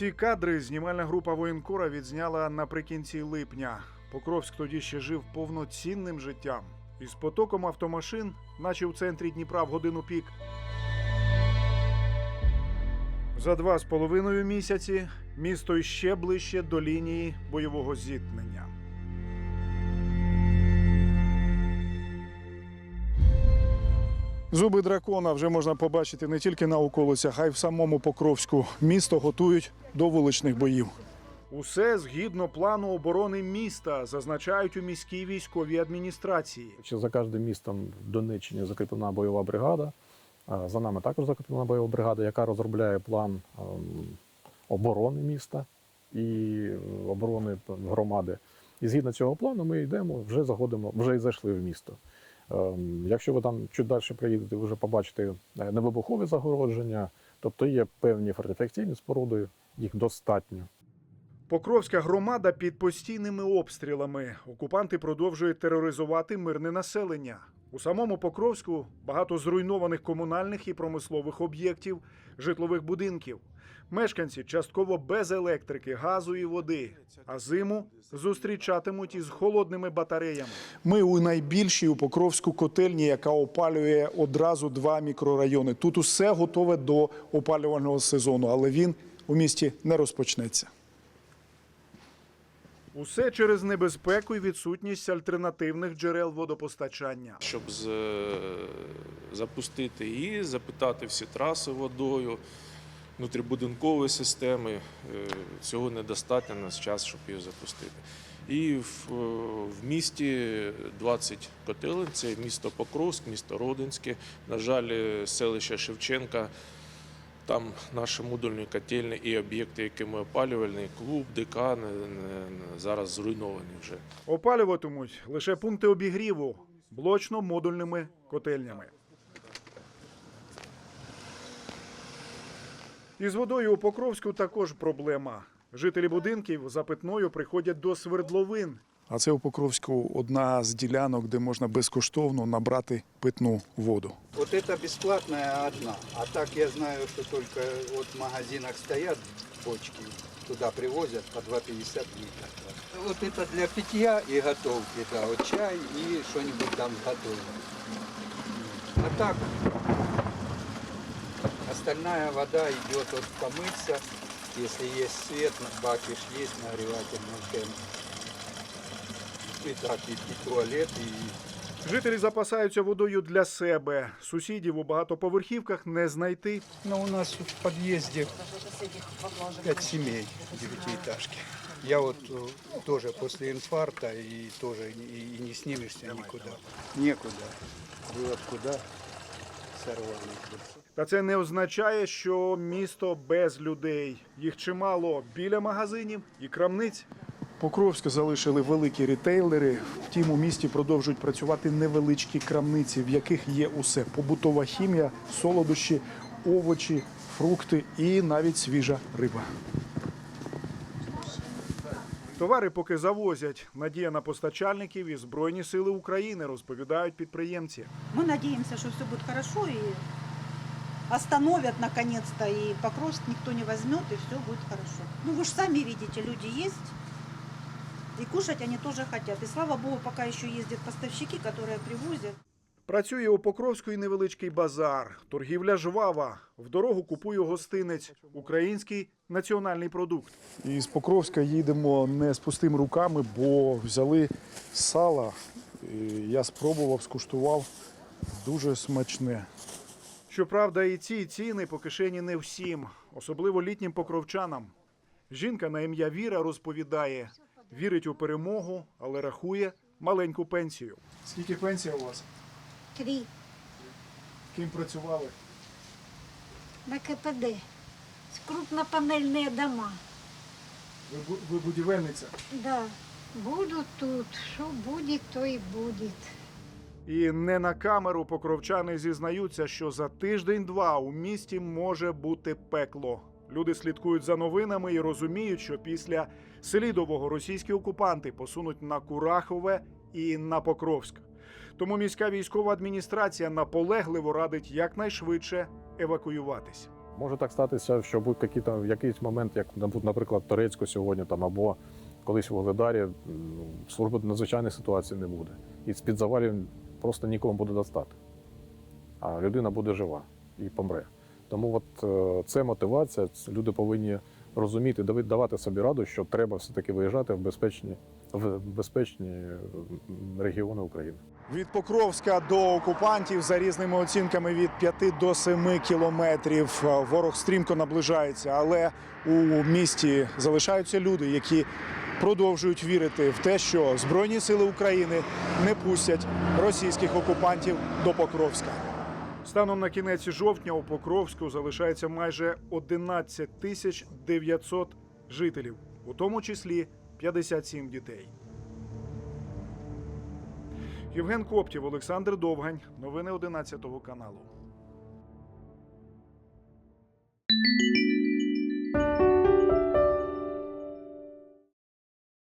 Ці кадри знімальна група воєнкора відзняла наприкінці липня. Покровськ тоді ще жив повноцінним життям. Із потоком автомашин, наче в центрі Дніпра в годину пік. За два з половиною місяці місто ще ближче до лінії бойового зіткнення. Зуби дракона вже можна побачити не тільки на околицях, а й в самому Покровську. Місто готують до вуличних боїв. Усе згідно плану оборони міста, зазначають у міській військовій адміністрації. Чи за кожним містом в Донеччині закріплена бойова бригада. А За нами також закріплена бойова бригада, яка розробляє план ем, оборони міста і е, оборони громади. І згідно цього плану ми йдемо, вже заходимо, вже і зайшли в місто. Ем, Якщо ви там чуть далі приїдете, ви вже побачите е, невибухові загородження, тобто є певні фортифікаційні споруди, їх достатньо. Покровська громада під постійними обстрілами. Окупанти продовжують тероризувати мирне населення. У самому Покровську багато зруйнованих комунальних і промислових об'єктів, житлових будинків. Мешканці частково без електрики, газу і води, а зиму зустрічатимуть із холодними батареями. Ми у найбільшій у Покровську котельні, яка опалює одразу два мікрорайони. Тут усе готове до опалювального сезону, але він у місті не розпочнеться. Усе через небезпеку і відсутність альтернативних джерел водопостачання. щоб з, запустити її, запитати всі траси водою, внутрібудинкової системи. Е, Цього недостатньо на час, щоб її запустити. І в, е, в місті 20 котелень, це місто Покровськ, місто Родинське. На жаль, е, селище Шевченка. Там наші модульні котельні і об'єкти, які ми опалювальний, клуб, не- зараз зруйновані вже. Опалюватимуть лише пункти обігріву блочно-модульними котельнями. Із водою у Покровську також проблема. Жителі будинків за питною приходять до свердловин. А це у Покровську одна з ділянок, де можна безкоштовно набрати питну воду. Вот это бесплатная одна. А так я знаю, что только вот в магазинах стоят бочки, туда привозят по 2,50 литров. Вот это для питья и готовки, да, вот чай и что-нибудь там готовим. А так остальная вода идет вот помыться, если есть свет, баки ж есть нагревательный фен. И так, и, и туалет, и Жителі запасаються водою для себе. Сусідів у багатоповерхівках не знайти. Ну, у нас в подъезде пять семей девятиэтажки. Я вот э, тоже после инфаркта и тоже и, и не снимешься никуда. Некуда. Было б куда сорвали. Та це не означає, що місто без людей. Їх чимало біля магазинів і крамниць. Покровська залишили великі рітейлери. Втім, у місті продовжують працювати невеличкі крамниці, в яких є усе: побутова хімія, солодощі, овочі, фрукти і навіть свіжа риба. Товари поки завозять. Надія на постачальників і Збройні сили України, розповідають підприємці. Мы надеемся, что все будет хорошо и остановят наконец-то, и Покровск никто не возьмет, и все будет хорошо. Ну вы же сами видите, люди есть, и кушать они тоже хотят. И слава богу, пока еще ездят поставщики, которые привозят. Працює у Покровську і невеличкий базар. Торгівля жвава. В дорогу купую гостинець. Український національний продукт. І з Покровська їдемо не з пустими руками, бо взяли сала. Я спробував, скуштував. Дуже смачне. Щоправда, і ці ціни по кишені не всім, особливо літнім покровчанам. Жінка на ім'я Віра розповідає, вірить у перемогу, але рахує маленьку пенсію. Скільки пенсія у вас? Три Ким працювали? на КПД. Крупнопанельные дома. Ви, ви будівельниця. Да, будут тут. Что будет, то и будет. І не на камеру покровчани зізнаються, що за тиждень-два у місті може бути пекло. Люди слідкують за новинами і розуміють, що після Селідового російські окупанти посунуть на Курахове і на Покровськ. Тому міська військова адміністрація наполегливо радить якнайшвидше евакуюватись. Може так статися, що будь який там в якийсь момент, як наприклад, Торецьку сьогодні там або колись в Вугледарі, м, служби надзвичайної ситуації не буде. І з-під завалів просто нікому буде достати. А людина буде жива і помре. Тому от е, це мотивація. Люди повинні розуміти, давати собі раду, що треба все-таки виїжджати в безпечні, в безпечні регіони України. Від Покровська до окупантів за різними оцінками від 5 до 7 кілометрів. Е, Ворог стрімко наближається, але у місті залишаються люди, які продовжують вірити в те, що Збройні сили України не пустять російських окупантів до Покровська. Станом на кінець жовтня у Покровську залишається майже 11 тисяч 900 жителів, у тому числі 57 дітей. Євген Коптів, Олександр Довгань. Новини 11 каналу.